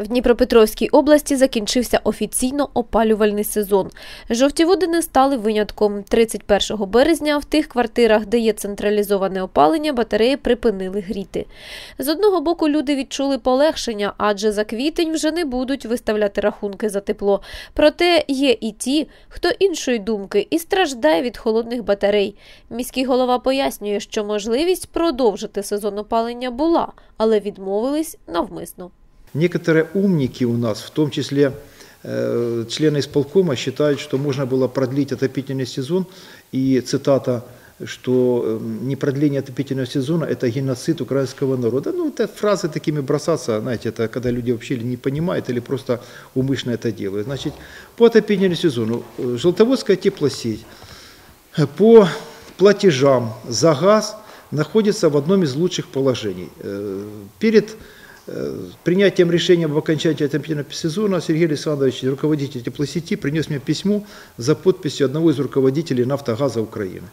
В Дніпропетровській області закінчився офіційно опалювальний сезон. Жовті води не стали винятком. 31 березня в тих квартирах, де є централізоване опалення, батареї припинили гріти. З одного боку, люди відчули полегшення, адже за квітень вже не будуть виставляти рахунки за тепло. Проте є і ті, хто іншої думки і страждає від холодних батарей. Міський голова пояснює, що можливість продовжити сезон опалення була, але відмовились навмисно. Некоторые умники у нас, в том числе э, члены исполкома, считают, что можно было продлить отопительный сезон. И цитата, что э, не продление отопительного сезона – это геноцид украинского народа. Ну, это фразы такими бросаться, знаете, это когда люди вообще не понимают или просто умышленно это делают. Значит, по отопительному сезону э, Желтоводская теплосеть э, по платежам за газ находится в одном из лучших положений. Э, Перед принятием решения об окончании отопительного сезона Сергей Александрович, руководитель теплосети, принес мне письмо за подписью одного из руководителей «Нафтогаза Украины».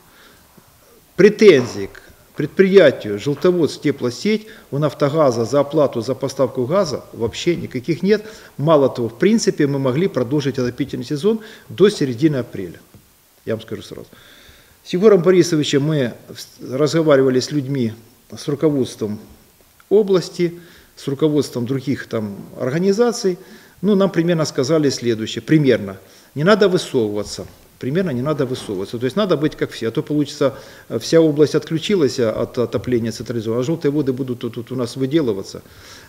Претензий к предприятию «Желтоводск теплосеть» у «Нафтогаза» за оплату за поставку газа вообще никаких нет. Мало того, в принципе, мы могли продолжить отопительный сезон до середины апреля. Я вам скажу сразу. С Егором Борисовичем мы разговаривали с людьми, с руководством области, с руководством других там организаций. Ну, нам примерно сказали следующее, примерно, не надо высовываться, примерно не надо высовываться. То есть надо быть как все, а то получится, э, вся область отключилась от отопления централизованного, а желтые воды будут тут, тут у нас выделываться.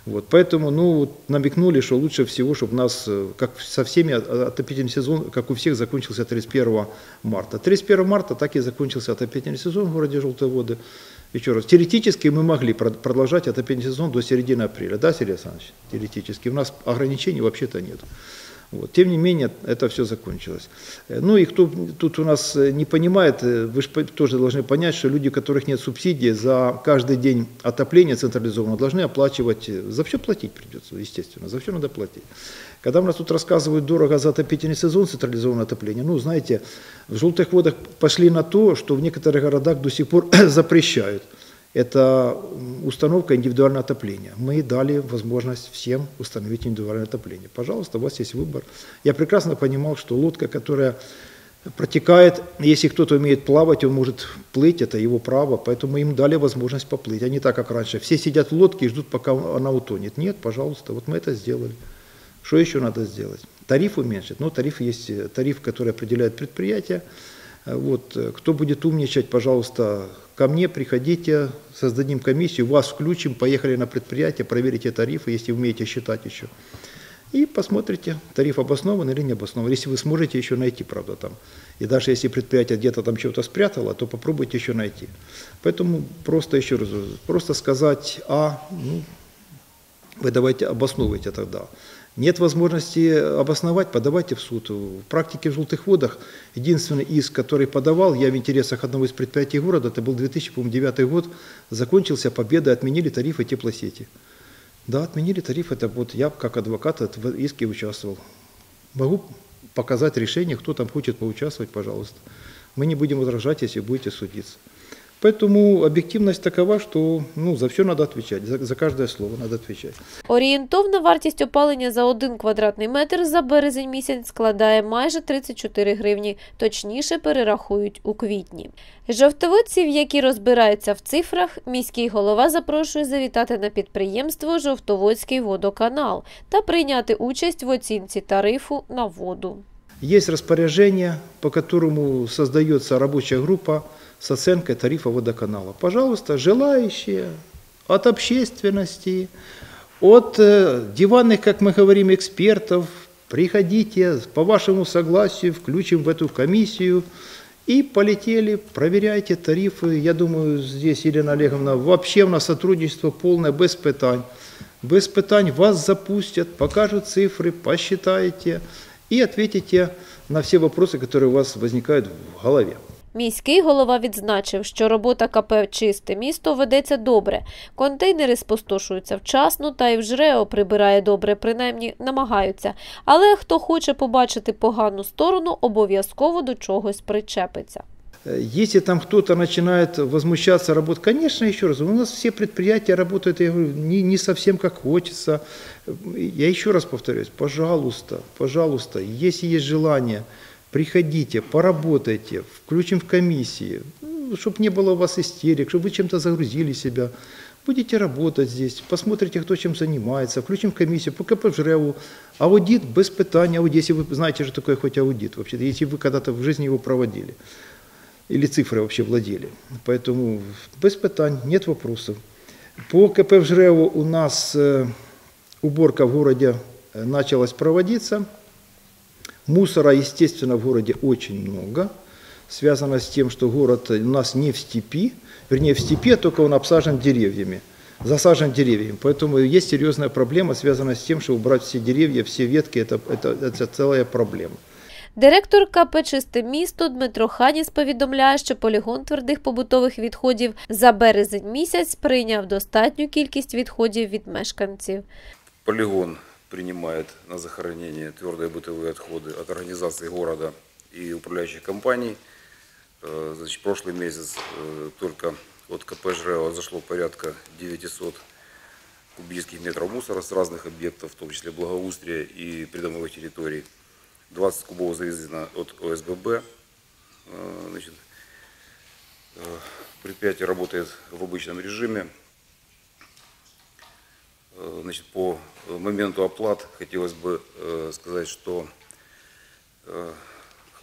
Вот, поэтому, ну, намекнули, что лучше всего, чтобы нас, э, как со всеми отопительный сезон, как у всех, закончился 31 марта. 31 марта так и закончился отопительный сезон в городе Желтые воды. Еще раз, теоретически мы могли прод- продолжать отопительный сезон до середины апреля, да, Сергей Александрович? Теоретически. У нас ограничений вообще-то нет. Вот. Тем не менее, это все закончилось. Э, Ну и кто тут у нас э, не понимает, э, вы же тоже должны понять, что люди, у которых нет субсидий, за каждый день отопления централизованного должны оплачивать, за все платить придется, естественно, за все надо платить. Когда у нас тут рассказывают дорого за отопительный сезон централизованное отопление, ну, знаете, в желтых водах пошли на то, что в некоторых городах до сих пор запрещают. Это установка индивидуального отопления. Мы дали возможность всем установить индивидуальное отопление. Пожалуйста, у вас есть выбор. Я прекрасно понимал, что лодка, которая протекает, если кто-то умеет плавать, он может плыть, это его право, поэтому им дали возможность поплыть, а не так, как раньше. Все сидят в лодке и ждут, пока она утонет. Нет, пожалуйста, вот мы это сделали. Что еще надо сделать? Тариф уменьшить. Ну, тариф есть э, тариф, который определяет предприятие. Э, Вот, э, кто будет умничать, пожалуйста, ко мне приходите, создадим комиссию, вас включим, поехали на предприятие, проверите тарифы, если умеете считать еще. И посмотрите, тариф обоснован или не обоснован. Если вы сможете еще найти, правда, там. И даже если предприятие где-то там чего-то спрятало, то попробуйте еще найти. Поэтому просто еще раз, просто сказать А, ну, вы давайте обосновывайте тогда. Нет возможности обосновать, подавайте в суд. В практике в «Желтых водах» единственный иск, который подавал, я в интересах одного из предприятий города, это был 2009 год, закончился победой, отменили тарифы теплосети. Да, отменили тариф, это вот я как адвокат в иске участвовал. Могу показать решение, кто там хочет поучаствовать, пожалуйста. Мы не будем возражать, если будете судиться. Поэтому объективность такова, что ну, за все надо отвечать, за, за каждое слово надо отвечать. Орієнтовна вартість опалення за один квадратний метр за березень місяць складає майже 34 гривні, точніше перерахують у квітні. Жовтоводців, які розбираються в цифрах, міський голова запрошує завітати на підприємство Жовтоводський водоканал та прийняти участь в оцінці тарифу на воду. Есть распоряжение, по которому создается рабочая группа с оценкой тарифа водоканала. Пожалуйста, желающие от общественности, от э, диванных, как мы говорим, экспертов, приходите, по вашему согласию включим в эту комиссию и полетели, проверяйте тарифы. Я думаю, здесь, Елена Олеговна, вообще у нас сотрудничество полное, без пытань. Без пытань вас запустят, покажут цифры, посчитаете и ответите на все вопросы, которые у вас возникают в голове. Міський голова відзначив, що робота КП Чисте місто ведеться добре. Контейнери спустошуються вчасно, та й в ЖРЕО прибирає добре, принаймні намагаються. Але хто хоче побачити погану сторону, обов'язково до чогось причепиться. Э, Если там кто-то начинает возмущаться, работать, конечно, еще раз, у нас все предприятия работают, я говорю, не, не совсем как хочется. Я еще раз повторюсь, пожалуйста, пожалуйста, если есть желание, приходите, поработайте, включим в комиссии, чтобы не было у вас истерик, чтобы вы чем-то загрузили себя. Будете работать здесь, посмотрите, кто чем занимается, включим комиссию по КПЖРЭУ. Аудит без питания, аудит, если вы знаете, что такое хоть аудит, вообще, если вы когда-то в жизни его проводили или цифры вообще владели. Поэтому без питань, нет вопросов. По КП в Жреву у нас э, уборка в городе э, началась проводиться. Мусора, естественно, в городе очень много. Связано с тем, что город у нас не в степи, вернее в степи, а только он обсажен деревьями, засажен деревьями. Поэтому есть серьезная проблема, связанная с тем, что убрать все деревья, все ветки, это, это, это целая проблема. Директор КП «Чисте місто» Дмитро Ханіс повідомляє, що полігон твердих побутових відходів за березень місяць прийняв достатню кількість відходів від мешканців. Полигон принимает на захоронение твердые бытовые отходы от организации города и управляющих компаний. Э, Значит, прошлый месяц э, только от КП «Жрева» зашло порядка 900 кубических метров мусора с разных объектов, в том числе благоустрия и придомовых территорий. 20 кубов завезено от ОСББ. Э, Значит, э, предприятие работает в обычном режиме. Э, Значит, по моменту оплат хотелось бы сказать, что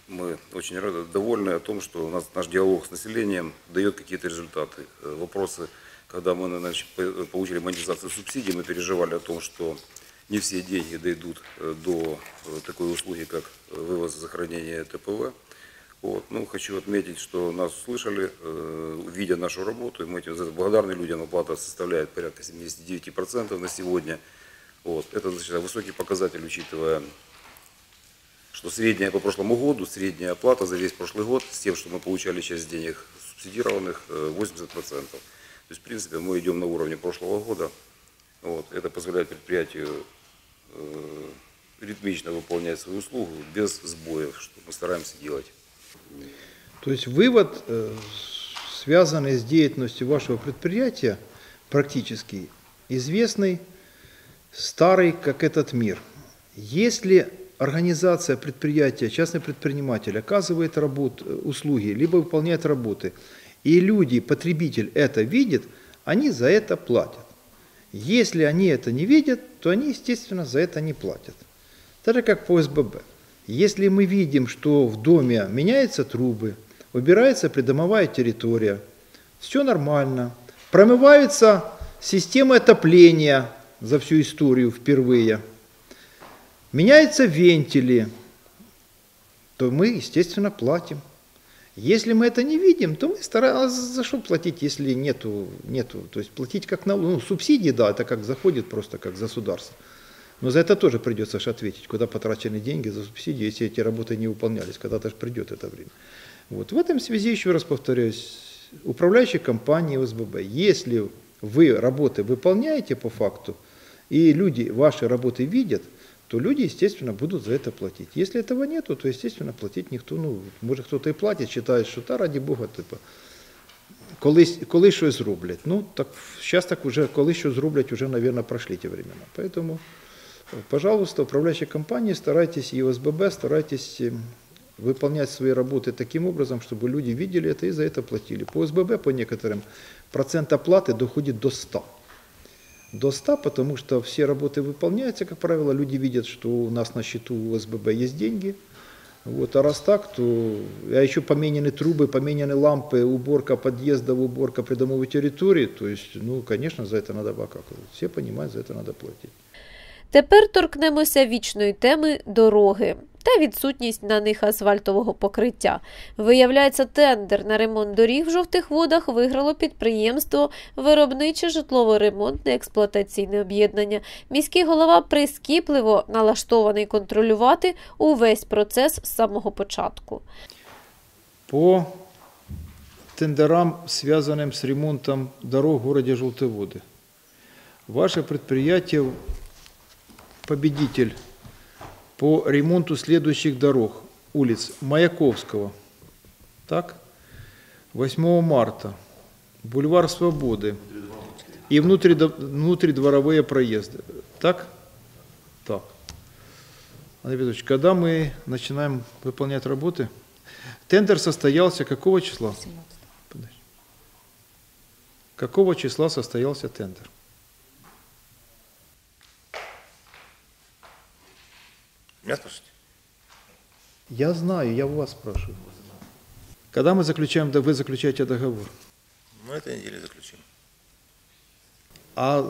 мы очень рады, довольны о том, что у нас наш диалог с населением дает какие-то результаты. Вопросы, когда мы значит, по- получили монетизацию субсидий, мы переживали о том, что не все деньги дойдут э, до э, такой услуги, как э, вывоз и захоронение ТПВ. Вот. Ну, хочу отметить, что нас услышали, э, видя нашу работу, и мы этим благодарны людям. Оплата составляет порядка 79% на сегодня. Вот. Это значит, высокий показатель, учитывая, что средняя по прошлому году, средняя оплата за весь прошлый год, с тем, что мы получали часть денег субсидированных, э, 80%. То есть, в принципе, мы идем на уровне прошлого года. Вот. Это позволяет предприятию э, ритмично выполнять свою услугу без сбоев, что мы стараемся делать. То есть вывод, э, связанный с деятельностью вашего предприятия, практически известный, старый, как этот мир. Если организация предприятия, частный предприниматель оказывает работ, э, услуги, либо выполняет работы, и люди, потребитель это видит, они за это платят. Если они это не видят, то они, естественно, за это не платят. Так же, как по СББ. Если мы видим, что в доме меняются трубы, убирается придомовая территория, все нормально, промываются системы отопления за всю историю впервые, меняются вентили, то мы, естественно, платим. Если мы это не видим, то мы стараемся, за что платить, если нету, нету, то есть платить как налог, ну, субсидии, да, это как заходит просто как государство. Но за это тоже придется же ответить, куда потрачены деньги за субсидии, если эти работы не выполнялись, когда-то же придет это время. Вот. В этом связи, еще раз повторяюсь, управляющие компании ОСББ, если вы работы выполняете по факту, и люди ваши работы видят, то люди, естественно, будут за это платить. Если этого нету, то, естественно, платить никто, ну, может, кто-то и платит, считает, що та раді Бога, типу, колись, коли щось зроблять. Ну, так зараз так уже, коли щось зроблять, уже, мабуть, пройшли ті времена. Поэтому, пожалуйста, управляющие компании, старайтесь, и ОСББ, старайтесь э, выполнять свои работы таким образом, чтобы люди видели это и за это платили. По ОСББ, по некоторым, процент оплаты доходит до 100 До 100, потому что все работы выполняются, как правило, люди видят, что у нас на счету у СББ есть деньги. Вот, а раз так, то а еще поменены трубы, поменены лампы, уборка подъездов, уборка придомовой территории, то есть, ну, конечно, за это надо как Все понимают, за это надо платить. Тепер торкнемося вічної теми дороги та відсутність на них асфальтового покриття. Виявляється, тендер на ремонт доріг в жовтих водах виграло підприємство Виробниче житлово-ремонтне експлуатаційне об'єднання. Міський голова прискіпливо налаштований контролювати увесь процес з самого початку. По тендерам, связанным с ремонтом дорог в городе Желтоводы, ваше предприятие победитель по ремонту следующих дорог улиц Маяковского, так, 8 марта. Бульвар Свободы. И внутридворовые проезды. Так? Так. Андрей Петрович, когда мы начинаем выполнять работы? Тендер состоялся какого числа? Какого числа состоялся тендер? Меня спрашиваете? Я знаю, я у вас спрашиваю. Когда мы заключаем, да вы заключаете договор? Ну, этой неделе заключим. А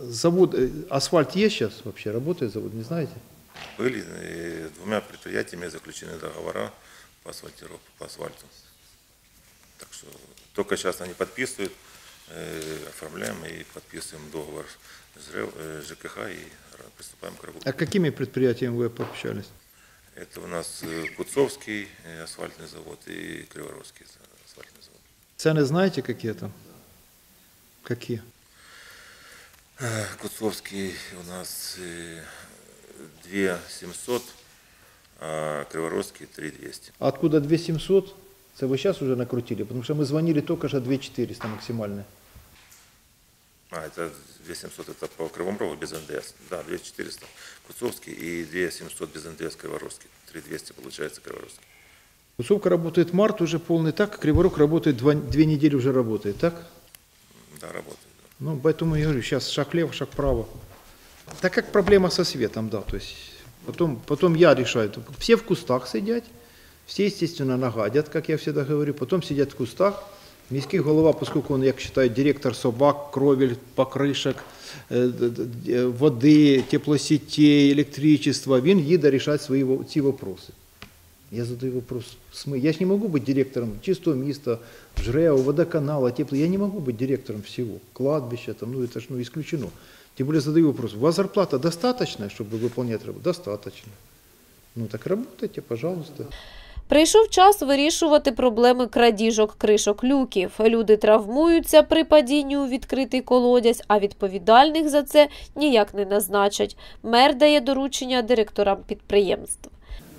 завод, э, асфальт есть сейчас вообще? Работает завод, не знаете? Были э, двумя предприятиями заключены договора по асфальтировке, по асфальту. Так что только сейчас они подписывают, оформляем и подписываем договор с э, ЖКХ и приступаем к работе. А какими предприятиями вы пообщались? Это у нас э, Куцовский э, асфальтный завод и Криворовский асфальтный завод. Цены знаете какие там? Какие? Куцовский у нас э, 2 700, а Криворовский 3 200. А Откуда 2700? Это вы сейчас уже накрутили? Потому что мы звонили только что 2400 максимально. А, это 2700, это по Кривому Рогу без НДС. Да, 2400 Куцовский и 2700 без НДС Криворовский. 3200 получается Криворовский. Кусовка работает март уже полный, так? Криворог работает два, две недели уже работает, так? Да, работает. да. Ну, поэтому я говорю, сейчас шаг влево, шаг вправо. Так как проблема со светом, да, то есть потом, потом я решаю. Все в кустах сидят, все, естественно, нагадят, как я всегда говорю, потом сидят в кустах. Міський голова, поскольку он, як вважаю, директор собак, кровель, покришок, е, д- д- е, води, теплосетей, електричества, він їде рішати свої во- ці вопроси. Я задаю вопрос, смы. Я же не могу быть директором чистого места, ЖРЭО, водоканала, тепло. Я не могу быть директором всего. Кладбища, там, ну это ж ну, исключено. Тем более задаю вопрос, у вас зарплата достаточная, чтобы выполнять работу? Достаточно. Ну так работайте, пожалуйста. Прийшов час вирішувати проблеми крадіжок кришок люків. Люди травмуються при падінні у відкритий колодязь, а відповідальних за це ніяк не назначать. Мер дає доручення директорам підприємств.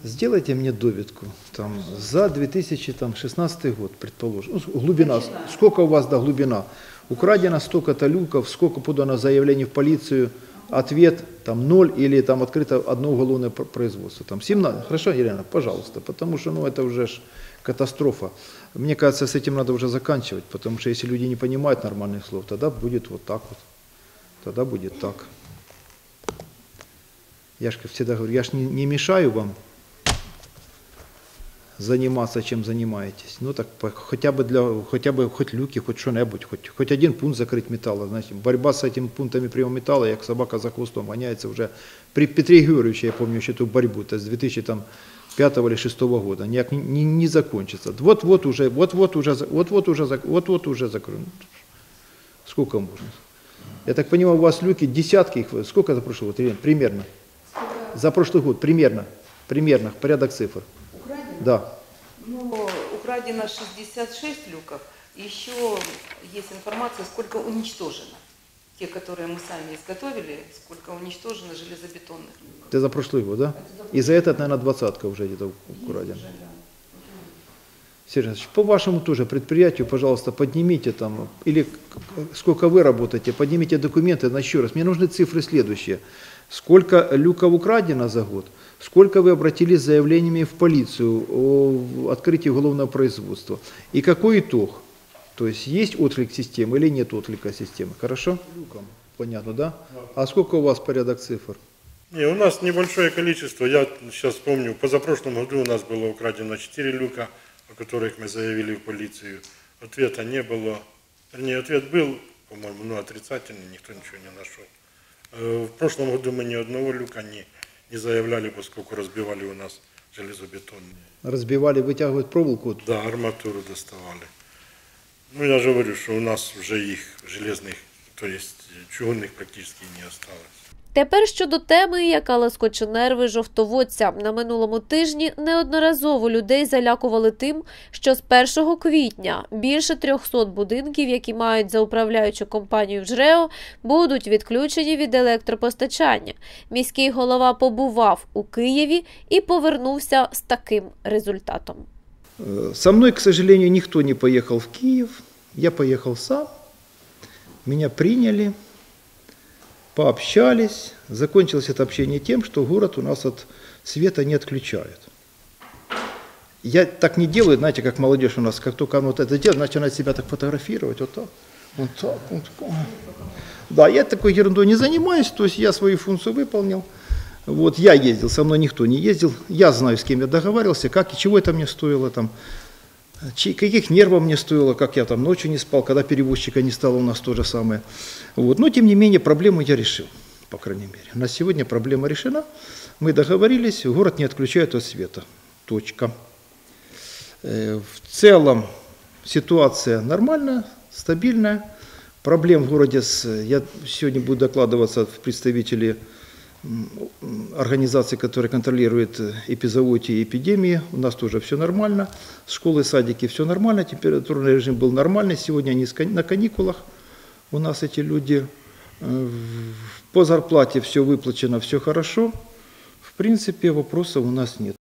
Сделайте мне довідку там, за 2016 год, предположим. Ну, глубина, сколько у вас, да, глубина? Украдено столько-то люков, сколько подано заявлений в полицию, ответ там ноль или там открыто одно уголовное пр- производство. Там 17. Хорошо, Елена, пожалуйста, потому что ну, это уже ж катастрофа. Мне кажется, с этим надо уже заканчивать, потому что если люди не понимают нормальных слов, тогда будет вот так вот. Тогда будет так. Я же всегда говорю, я же не, не мешаю вам заниматься, чем занимаетесь. Ну так хотя бы для, хотя бы хоть люки, хоть что-нибудь, хоть, хоть один пункт закрыть металла. Значит, борьба с этими пунктами приема металла, как собака за хвостом, гоняется уже при Петре Георгиевиче, я помню еще эту борьбу, это с 2005 или 2006 года, никак не, не, не закончится. Вот-вот уже, вот-вот уже, вот-вот уже, вот-вот уже закроют. Сколько можно? Я так понимаю, у вас люки десятки их, сколько за прошлый год? Примерно. За прошлый год, примерно, примерно, порядок цифр. Украдено? Да. Ну, украдено 66 люков. Еще есть информация, сколько уничтожено. Те, которые мы сами изготовили, сколько уничтожено железобетонных люков. Это за прошлый год, да? И за этот, наверное, двадцатка уже где-то украдена. Сергей Александрович, по вашему тоже предприятию, пожалуйста, поднимите там, или сколько вы работаете, поднимите документы, на еще раз. Мне нужны цифры следующие. Сколько люков украдено за год, сколько вы обратились с заявлениями в полицию о открытии уголовного производства, и какой итог? То есть есть отклик системы или нет отклика системы, хорошо? Люком, понятно, да? А сколько у вас порядок цифр? Не, у нас небольшое количество. Я сейчас помню, позапрошлом году у нас было украдено 4 люка, о которых мы заявили в полицию. Ответа не было. Вернее, ответ был, по-моему, ну, отрицательный, никто ничего не нашел. Э, В прошлом году мы ни одного люка не, не заявляли, поскольку разбивали у нас железобетонные. Разбивали, вытягивают проволоку. Да, арматуру доставали. Ну, я же говорю, что у нас уже их железных, то есть чугунных практически не осталось. Тепер щодо теми, яка лоскоче нерви жовтоводця. На минулому тижні неодноразово людей залякували тим, що з 1 квітня більше 300 будинків, які мають за управляючу компанію ЖРЕО, будуть відключені від електропостачання. Міський голова побував у Києві і повернувся з таким результатом. Со мной, к сожалению, никто не поехал в Киев. Я поехал сам. Меня приняли, пообщались. Закончилось это общение тем, что город у нас от света не отключают. Я так не делаю, знаете, как молодежь у нас, как только она вот это делает, начинает себя так фотографировать, вот так, вот так, вот так. Да, я такой ерундой не занимаюсь, то есть я свою функцию выполнил. Вот я ездил, со мной никто не ездил. Я знаю, с кем я договаривался, как и чего это мне стоило там, каких нервов мне стоило, как я там ночью не спал, когда перевозчика не стало у нас то же самое. Вот. Но тем не менее проблему я решил, по крайней мере. На сегодня проблема решена. Мы договорились, город не отключают от света. Точка. Э, В целом ситуация нормальная, стабильная. Проблем в городе, с, я сегодня буду докладываться в представители организации, которые контролируют э, эпизоотии и эпидемии. У нас тоже все нормально. Школы, садики, все нормально. Температурный режим был нормальный. Сегодня они на каникулах. У нас эти люди. Э, По зарплате все выплачено, все хорошо. В принципе, вопросов у нас нет.